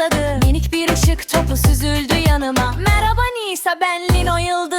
Fısıldadı Minik bir ışık topu süzüldü yanıma. Merhaba Nisa ben Lino Yıldız'dan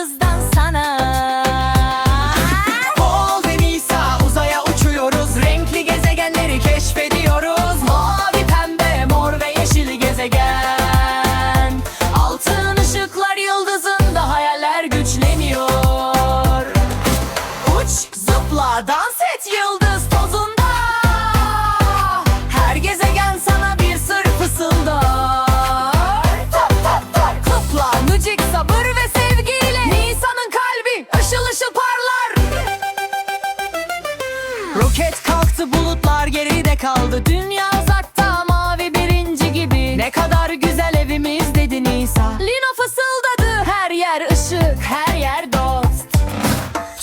roket kalktı bulutlar geride kaldı. Dünya uzakta mavi birinci gibi. Ne kadar güzel evimiz dedi Nisa. Lino fısıldadı Her yer ışık, her yer dost.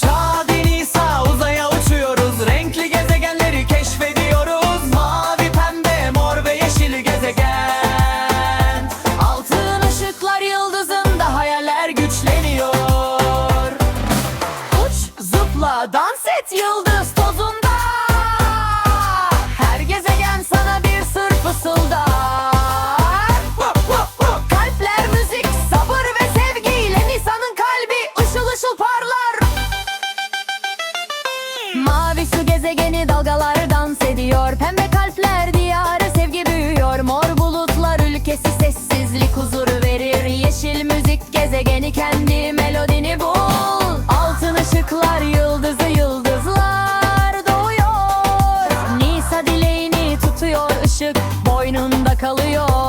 Çağ Nisa uzaya uçuyoruz. Renkli gezegenleri keşfediyoruz. Mavi, pembe, mor ve yeşil gezegen. Altın ışıklar yıldızında hayaller güçleniyor. Uç, zıpla, dans et yıldız gezegeni kendi melodini bul. Altın ışıklar yıldızı yıldızlar doğuyor. Nisa dileğini tutuyor ışık boynunda kalıyor